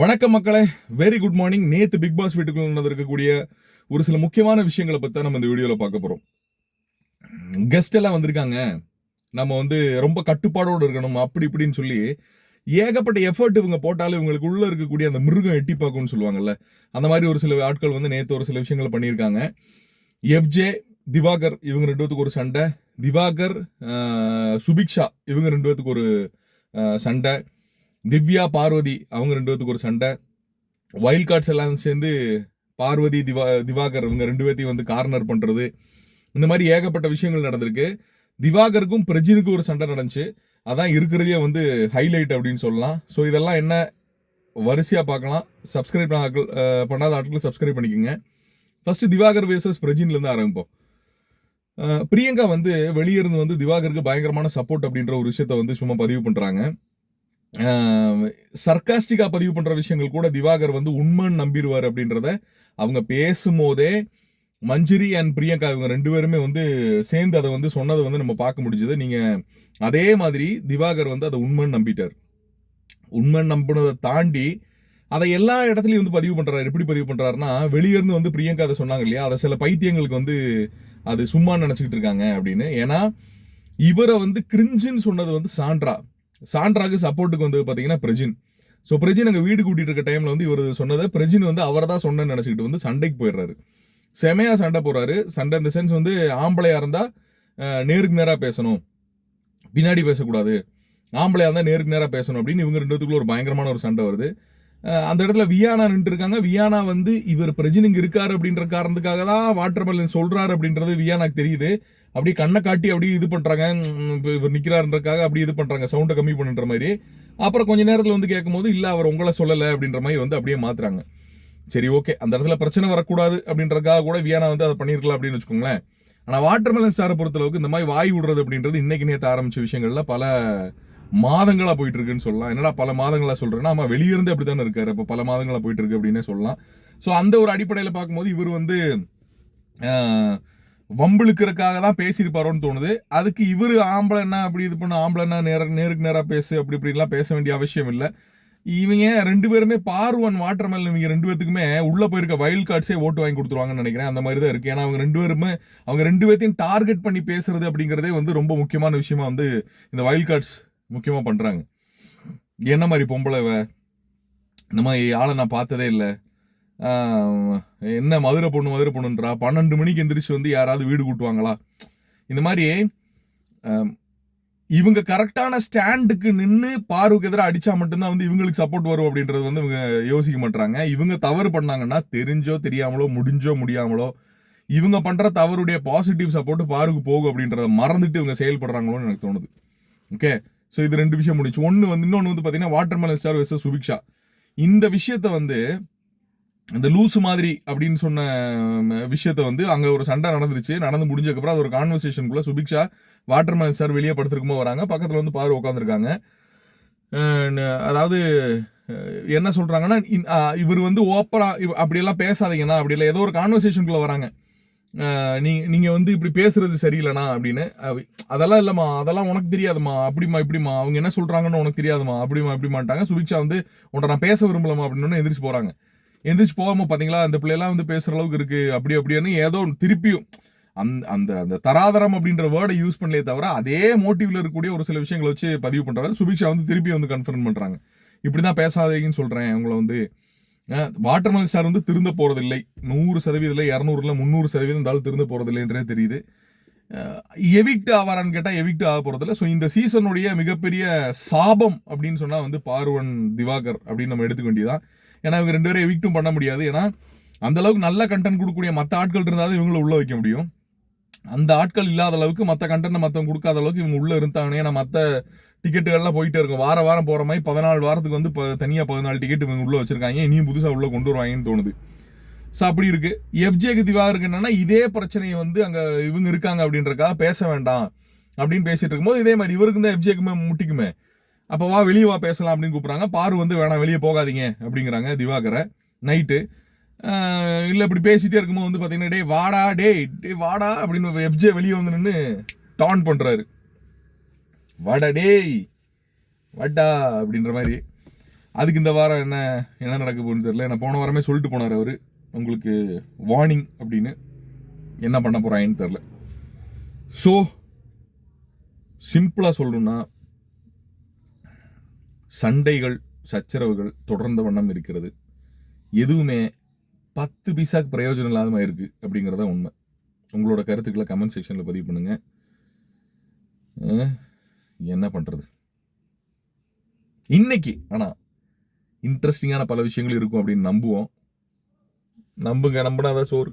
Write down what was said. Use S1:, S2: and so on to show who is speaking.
S1: வணக்கம் மக்களே. Very good morning நேத்து பிக் பாஸ் வீட்டுக்குள்ள நடந்திருக்கக்கூடிய ஒரு சில முக்கியமான விஷயங்களை பற்றி தான் நம்ம இந்த வீடியோவில் பார்க்க போகிறோம் கெஸ்ட் எல்லாம் வந்திருக்காங்க. நம்ம வந்து ரொம்ப கட்டுப்பாடோடு இருக்கணும் அப்படி இப்படின்னு சொல்லி ஏகப்பட்ட எஃபர்ட் இவங்க போட்டாலும் இவங்களுக்கு உள்ள இருக்கக்கூடிய அந்த மிருகம் எட்டி பார்க்கும்னு சொல்லுவாங்கல்ல. அந்த மாதிரி ஒரு சில ஆட்கள் வந்து நேற்று ஒரு சில விஷயங்களை பண்ணியிருக்காங்க. எஃப்ஜே திவாகர் இவங்க ரெண்டு பேத்துக்கு ஒரு சண்டை. திவாகர் சுபிக்ஷா இவங்க ரெண்டு பேத்துக்கு ஒரு சண்டை. திவ்யா பார்வதி அவங்க ரெண்டு பேத்துக்கு ஒரு சண்டை. வைல்ட் கார்ட்ஸ் எல்லாம் சேர்ந்து பார்வதி திவா திவாகர் இவங்க ரெண்டு பேர்த்தையும் வந்து கார்னர் பண்ணுறது இந்த மாதிரி ஏகப்பட்ட விஷயங்கள் நடந்திருக்கு. திவாகருக்கும் பிரஜினுக்கும் ஒரு சண்டை நடந்துச்சு. அதான் இருக்கிறதே வந்து ஹைலைட் அப்படின்னு சொல்லலாம். ஸோ இதெல்லாம் என்ன? வரிசையாக பார்க்கலாம். சப்ஸ்கிரைப் பண்ண ஆட்கள், பண்ணாத ஆட்கள் சப்ஸ்கிரைப் பண்ணிக்கோங்க. ஃபஸ்ட்டு திவாகர் வேர்சஸ் பிரஜின்லேருந்து ஆரம்பிப்போம். பிரியங்கா வந்து வெளியே இருந்து வந்து திவாகருக்கு பயங்கரமான சப்போர்ட் அப்படின்ற ஒரு விஷயத்த வந்து சும்மா பதிவு பண்ணுறாங்க சர்க்காஸ்டிக்காக பதிவு பண்ணுற விஷயங்கள் கூட திவாகர் வந்து உண்மைன்னு நம்பிடுவார் அப்படின்றத அவங்க பேசும்போதே மஞ்சிரி அண்ட் பிரியங்கா இவங்க ரெண்டு பேருமே வந்து சேர்ந்து அதை வந்து சொன்னதை வந்து நம்ம பார்க்க முடிஞ்சது. நீங்கள் அதே மாதிரி திவாகர் வந்து அதை உண்மைன்னு நம்பிட்டார். உண்மை நம்பினதை தாண்டி அதை எல்லா இடத்துலையும் வந்து பதிவு பண்ணுறாரு எப்படி பதிவு பண்ணுறாருன்னா வெளியேருந்து வந்து பிரியங்கா அதை சொன்னாங்க இல்லையா? அதை சில பைத்தியங்களுக்கு வந்து அது சும்மா நினச்சிக்கிட்டு இருக்காங்க அப்படின்னு. ஏன்னா இவரை வந்து கிரிஞ்சுன்னு சொன்னது வந்து சாண்ட்ரா. சாண்ட்ராக்கு சப்போர்ட்டுக்கு வந்து பார்த்தீங்கன்னா பிரஜின். ஸோ பிரஜின் அங்கே வீடு கூட்டிகிட்டு இருக்க டைமில் வந்து இவர் சொன்னதை பிரஜின் வந்து அவர் தான் சொன்னேன்னு நினச்சிக்கிட்டு வந்து சண்டைக்கு போயிடுறாரு. செமையா சண்டை போகிறாரு சண்டை இந்த சென்ஸ் வந்து ஆம்பளையாக இருந்தால் நேருக்கு நேராக பேசணும். பின்னாடி பேசக்கூடாது. ஆம்பளையாக இருந்தால் நேருக்கு நேராக பேசணும் அப்படின்னு இவங்க ரெண்டுத்துக்குள்ள ஒரு பயங்கரமான ஒரு சண்டை வருது. அந்த இடத்துல வியானா நின்றுருக்காங்க. வியானா வந்து இவர் பிரஜின் இங்கே இருக்காரு அப்படின்ற காரணத்துக்காக தான் வாட்டர் மெலன் சொல்கிறாரு அப்படின்றது வியானாக்கு தெரியுது. அப்படியே கண்ணை காட்டி அப்படியே இது பண்ணுறாங்க இவர் நிற்கிறாருன்றக்காக அப்படியே இது பண்ணுறாங்க சவுண்டை கம்மி பண்ணுற மாதிரி. அப்புறம் கொஞ்ச நேரத்தில் வந்து கேட்கும்போது இல்லை அவர் உங்களை சொல்லலை அப்படின்ற மாதிரி வந்து அப்படியே மாத்துறாங்க. சரி ஓகே அந்த இடத்துல பிரச்சனை வரக்கூடாது அப்படின்றதுக்காக கூட வியானா வந்து அதை பண்ணியிருக்கலாம் அப்படின்னு வச்சுக்கோங்களேன். ஆனால் வாட்டர் மெலன் ஸ்டாரை பொறுத்தளவுக்கு இந்த மாதிரி வாய் விடுறது அப்படின்றது இன்னைக்கு நேற்று ஆரம்பித்த விஷயங்களில் பல மாதங்களாக போயிட்டு இருக்குன்னு சொல்லலாம். என்னடா பல மாதங்களாக சொல்கிறேன்னா ஆமாம் வெளியிருந்து அப்படி தானே இருக்காரு. இப்போ பல மாதங்களாக போயிட்டு இருக்கு அப்படின்னே சொல்லலாம். ஸோ அந்த ஒரு அடிப்படையில் பார்க்கும்போது இவர் வந்து வம்பிழுக்கிறதுக்காக தான் பேசியிருப்பாரோன்னு தோணுது. அதுக்கு இவர் ஆம்பளை என்ன அப்படி இது பண்ண ஆம்பளை என்ன நேர நேருக்கு நேராக பேசு அப்படி இப்படிலாம் பேச வேண்டிய அவசியம் இல்லை. இவங்க ரெண்டு பேருமே பார்வன் வாட்டர் மேல் இவங்க ரெண்டு பேத்துக்குமே உள்ளே போயிருக்க வைல்ட் கார்ட்ஸே ஓட்டு வாங்கி கொடுத்துருவாங்கன்னு நினைக்கிறேன். அந்த மாதிரி தான் இருக்குது ஏன்னா அவங்க ரெண்டு பேருமே அவங்க ரெண்டு பேர்த்தையும் டார்கெட் பண்ணி பேசுறது அப்படிங்கிறதே வந்து ரொம்ப முக்கியமான விஷயமா வந்து இந்த வைல்ட் கார்ட்ஸ் முக்கியமாக பண்ணுறாங்க என்ன மாதிரி பொம்பளை இந்த மாதிரி ஆளை நான் பார்த்ததே இல்லை. என்ன மதுரை பொண்ணு மதுரை பொண்ணுன்றா? பன்னெண்டு மணிக்கு எந்திரிச்சு வந்து யாராவது வீடு கூட்டுவாங்களா? இந்த மாதிரி இவங்க கரெக்டான ஸ்டாண்டுக்கு நின்று பார்வுக்கு எதிராக அடித்தா மட்டும்தான் வந்து இவங்களுக்கு சப்போர்ட் வரும் அப்படின்றது வந்து இவங்க யோசிக்க மாட்டாங்க இவங்க தவறு பண்ணாங்கன்னா தெரிஞ்சோ தெரியாமலோ முடிஞ்சோ முடியாமலோ இவங்க பண்ணுற தவறுடைய பாசிட்டிவ் சப்போர்ட் பாருக்கு போகும் அப்படின்றத மறந்துட்டு இவங்க செயல்படுறாங்களோன்னு எனக்கு தோணுது. ஓகே ஸோ இது ரெண்டு விஷயம் முடிச்சு ஒன்று வந்து இன்னொன்று வந்து பார்த்தீங்கன்னா watermelon star versus Subiksha. இந்த விஷயத்த வந்து இந்த லூஸ் மாதிரி அப்படின்னு சொன்ன விஷயத்த வந்து அங்கே ஒரு சண்டை நடந்துருச்சு. நடந்து முடிஞ்சதுக்கப்புறம் அது ஒரு கான்வர்சேஷனுக்குள்ள சுபிக்ஷா வாட்டர் மேன் சார் வெளியே படுத்துருக்குமோ வராங்க. பக்கத்தில் வந்து பாரு உட்காந்துருக்காங்க அதாவது என்ன சொல்கிறாங்கன்னா இவர் வந்து ஓப்பரா அப்படியெல்லாம் பேசாதீங்கண்ணா அப்படி இல்லை ஏதோ ஒரு கான்வர்சேஷனுக்குள்ளே வராங்க. நீ நீங்கள் வந்து இப்படி பேசுறது சரியில்லைண்ணா அப்படின்னு. அதெல்லாம் இல்லைம்மா அதெல்லாம் உனக்கு தெரியாதுமா அப்படிமா இப்படிமா அவங்க என்ன சொல்கிறாங்கன்னு உனக்கு தெரியாதுமா அப்படிமா இப்படிமாட்டாங்க சுபிக்ஷா வந்து உன்ட்ட நான் பேச விரும்பலமா அப்படின்னு எந்திரிச்சு போகிறாங்க எந்திரிச்சு போகாம பார்த்தீங்களா அந்த பிள்ளைலாம் வந்து பேசுகிற அளவுக்கு இருக்குது அப்படி அப்படின்னு ஏதோ ஒன்று திருப்பியும் அந்த அந்த அந்த தராதரம் அப்படின்ற வேர்டை யூஸ் பண்ணலே தவிர அதே மோட்டிவ்ல இருக்கக்கூடிய ஒரு சில விஷயங்களை வச்சு பதிவு பண்ணுறாரு சுபிக்ஷா வந்து திருப்பி வந்து கன்ஃபர்ம் இப்படி தான் பேசாதீங்கன்னு சொல்கிறேன் உங்களை வந்து. வாட்டர்மெலன் ஸ்டார் வந்து திருந்த போகிறதில்லை நூறு சதவீதம் இரநூறுல முந்நூறு சதவீதம் இருந்தாலும் திருந்த போகிறதில்லைன்றே தெரியுது. எவிக்ட் ஆவாரான்னு கேட்டால் எவிக்ட் ஆக போகிறதில்ல ஸோ இந்த சீசனுடைய மிகப்பெரிய சாபம் அப்படின்னு சொன்னால் வந்து பார்வன் திவாகர் அப்படின்னு நம்ம எடுத்துக்க வேண்டியதான் ஏன்னா இவங்க ரெண்டு பேரும் எவிக்டும் பண்ண முடியாது. ஏன்னா அந்த அளவுக்கு நல்ல கண்டென்ட் கொடுக்கக்கூடிய மற்ற ஆட்கள் இருந்தாலும் இவங்கள உள்ள வைக்க முடியும். அந்த ஆட்கள் இல்லாத அளவுக்கு மற்ற கண்டென்ட் மற்றவங்க கொடுக்காத அளவுக்கு இவங்க உள்ள இருந்தாங்க ஏன்னா மற்ற டிக்கெட்டுகள்லாம் போயிட்டே இருக்கும். வார வாரம் போகிற மாதிரி பதினாலு வாரத்துக்கு வந்து இப்போ தனியாக பதினாலு டிக்கெட் இவங்க உள்ளே வச்சிருக்காங்க. இனியும் புதுசாக உள்ளே கொண்டு வருவாங்கன்னு தோணுது. ஸோ அப்படி இருக்குது எஃப்ஜேக்கு திவாகருக்கு என்னென்னா இதே பிரச்சனையை வந்து அங்கே இவங்க இருக்காங்க அப்படின்றக்காக பேச வேண்டாம் அப்படின்னு பேசிகிட்டு இருக்கும்போது இதே மாதிரி இவருக்கு தான் எஃப்ஜேக்குமே முட்டிக்குமே. அப்போ வா வெளியே வா பேசலாம் அப்படின்னு கூப்பிடுறாங்க. பாரு வந்து வேணாம் வெளியே போகாதீங்க அப்படிங்கிறாங்க திவாகரை. நைட்டு. இல்லை இப்படி பேசிட்டே இருக்கும்போது வந்து பார்த்தீங்கன்னா டேய் வாடா டேய் டேய் வாடா அப்படின்னு எஃப்ஜே வெளியே வந்து நின்று டான் பண்ணுறாரு வாடா டேய் வாடா அப்படின்ற மாதிரி. அதுக்கு இந்த வாரம் என்ன என்ன நடக்க போகுதுன்னு தெரியல. நான் போன வாரமே சொல்லிட்டு போனார் அவர். உங்களுக்கு வார்னிங் அப்படின்னு. என்ன பண்ண போகிறாங்கன்னு தெரில ஸோ சிம்பிளாக சொல்லணுன்னா சண்டைகள் சச்சரவுகள் தொடர்ந்த வண்ணம் இருக்கிறது. எதுவுமே பத்து பைசாக்கு பிரயோஜனம் இல்லாதமாக இருக்குது அப்படிங்கிறத உண்மை. உங்களோட கருத்துக்களை கமெண்ட் செக்ஷனில் பதிவு பண்ணுங்கள் என்ன பண்ணுறது இன்னைக்கு ஆனால் இன்ட்ரெஸ்டிங்கான பல விஷயங்கள் இருக்கும் அப்படின்னு நம்புவோம். நம்புங்க நம்பினாதான் சோறு.